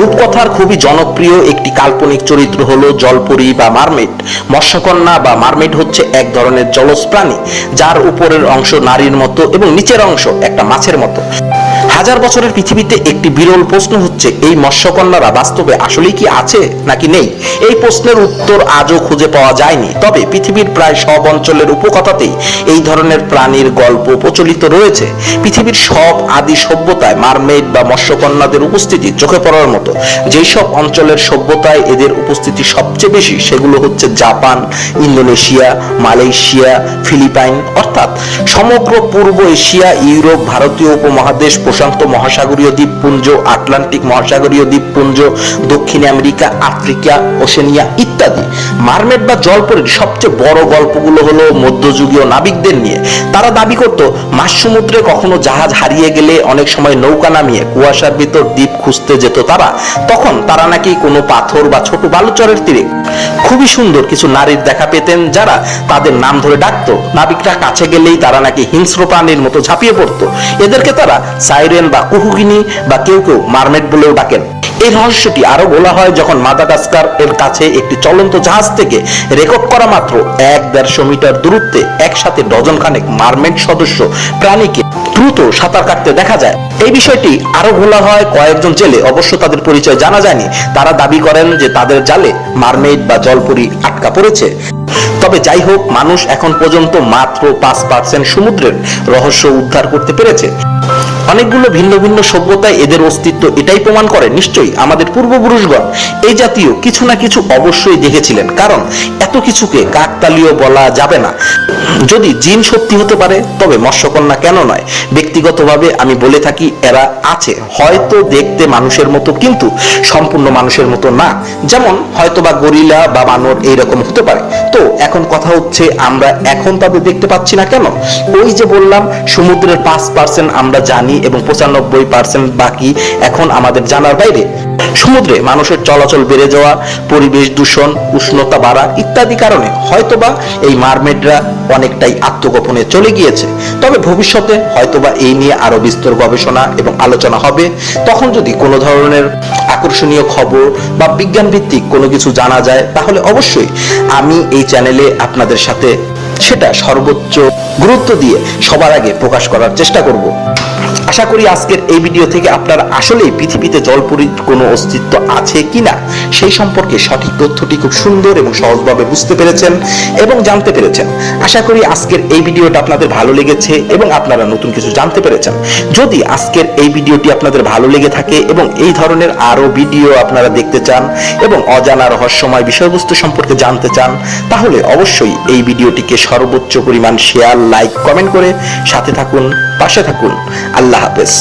রূপকথার খুবই জনপ্রিয় একটি কাল্পনিক চরিত্র হল জলপরি বা মারমেড মৎস্যকন্যা বা মারমেড হচ্ছে এক ধরনের জলজ প্রাণী, যার উপরের অংশ নারীর মতো এবং নিচের অংশ একটা মাছের মতো। হাজার বছরের পৃথিবীতে একটি বিরল প্রশ্ন হচ্ছে, এই মৎস্যকন্যারা বাস্তবে আসলেই কি আছে নাকি নেই? এই প্রশ্নের উত্তর আজও খুঁজে পাওয়া যায়নি। তবে পৃথিবীর প্রায় সব অঞ্চলের উপকথাতেই এই ধরনের প্রাণীর গল্প প্রচলিত রয়েছে। পৃথিবীর সব আদি সভ্যতায় মারমেড বা মৎস্যকন্যাদের উপস্থিতি চোখে পড়ার মতো। যেই সব অঞ্চলের সভ্যতায় এদের উপস্থিতি সবচেয়ে বেশি সেগুলো হচ্ছে জাপান, ইন্দোনেশিয়া, মালয়েশিয়া, ফিলিপাইন, অর্থাৎ সমগ্র পূর্ব এশিয়া, ইউরোপ, ভারতীয় উপমহাদেশ, প্রশান্ত মহাসাগরীয় দ্বীপপুঞ্জ, আটলান্টিক মহাসাগরীয় দ্বীপপুঞ্জ, দক্ষিণ আমেরিকা, আফ্রিকা, ওশেনিয়া ইত্যাদি। মারমেড বা জলপরীর সবচেয়ে বড় গল্পগুলো হলো মধ্যযুগীয় নাবিকদের নিয়ে। তারা দাবি করত মাঝ সমুদ্রে কখনো জাহাজ হারিয়ে গেলে অনেক সময় নৌকা নামিয়ে কুয়াশার ভিতর দ্বীপ খুঁজতে যেত তারা। তখন তারা নাকি কোনো পাথর বা ছোট বালুচরের তীরে। খুবই সুন্দর কিছু নারীর দেখা পেতেন যারা তাদের নাম ধরে ডাকতো। নাবিকরা কাছে গেলেই তারা নাকি হিংস্র প্রাণীর মতো ঝাঁপিয়ে পড়তো। এদেরকে তারা সাইরেন বা কুহুগিনি বা কেউ কেউ মারমেড বলেও ডাকেন। এই রহস্যটি আরও বলা হয় যখন মাদাগাস্কার এর কাছে একটি চলন্ত জাহাজ থেকে রেকর্ড করা মাত্র এক দেড়শো মিটার দূরত্বে একসাথে ডজন খানেক মারমেড সদস্য প্রাণীকে দ্রুত সাঁতার কাটতে দেখা যায়। এই বিষয়টি আরও বলা হয় কয়েকজন জেলে, অবশ্য তাদের পরিচয় জানা যায়নি। তারা দাবি করেন যে তাদের জালে মারমেড বা জলপুরি আটকা পড়েছে। তবে যাই হোক, মানুষ এখন পর্যন্ত মাত্র পাঁচ পার্সেন্ট সমুদ্রের রহস্য উদ্ধার করতে পেরেছে। অনেকগুলো ভিন্ন ভিন্ন সভ্যতায় এদের অস্তিত্ব এটাই প্রমাণ করে নিশ্চয়ই আমাদের পূর্বপুরুষগণ এই জাতীয় কিছু না কিছু অবশ্যই দেখেছিলেন, কারণ এত কিছুকে কাকতালীয় বলা যাবে না। যদি জিন সত্যি হতে পারে, তবে মৎস্যকন্যা কেন নয়? ব্যক্তিগতভাবে আমি বলে থাকি, এরা আছে। হয়তো দেখতে মানুষের মতো, কিন্তু সম্পূর্ণ মানুষের মতো না। যেমন হয়তোবা গরিলা বা বানর এইরকম হতে পারে। তো এখন কথা হচ্ছে, আমরা এখন তাদের দেখতে পাচ্ছি না কেন? ওই যে বললাম, সমুদ্রের পাঁচ পার্সেন্ট আমরা জানি এবং পঁচানব্বই পার্সেন্ট বাকি এখন আমাদের জানার বাইরে। সমুদ্রে মানুষের চলাচল বেড়ে যাওয়া, পরিবেশ দূষণ, উষ্ণতা বাড়া ইত্যাদি কারণে হয়তোবা এই মারমেডরা অনেকটাই আত্মগোপনে চলে গিয়েছে। তবে ভবিষ্যতে হয়তোবা এই নিয়ে আরও বিস্তর গবেষণা এবং আলোচনা হবে। তখন যদি কোনো ধরনের আকর্ষণীয় খবর বা বিজ্ঞান ভিত্তিক কোনো কিছু জানা যায়, তাহলে অবশ্যই আমি এই চ্যানেলে আপনাদের সাথে সেটা সর্বোচ্চ গুরুত্ব দিয়ে সবার আগে প্রকাশ করার চেষ্টা করব। আশা করি আজকের এই ভিডিও থেকে আপনারা আসলে পৃথিবীতে জলপরীর কোনো অস্তিত্ব আছে কিনা, সেই সম্পর্কে সঠিক তথ্যটি খুব সুন্দর এবং সহজভাবে বুঝতে পেরেছেন এবং জানতে পেরেছেন। আশা করি আজকের এই ভিডিওটা আপনাদের ভালো লেগেছে এবং আপনারা নতুন কিছু জানতে পেরেছেন। যদি আজকের এই ভিডিওটি আপনাদের ভালো লেগে থাকে এবং এই ধরনের আরও ভিডিও আপনারা দেখতে চান এবং অজানা রহস্যময় বিষয়বস্তু সম্পর্কে জানতে চান, তাহলে অবশ্যই এই ভিডিওটিকে সর্বোচ্চ পরিমাণ শেয়ার লাইক কমেন্ট করে সাথে থাকুন। পাশে থাকুন আল্লাহ হাফেজ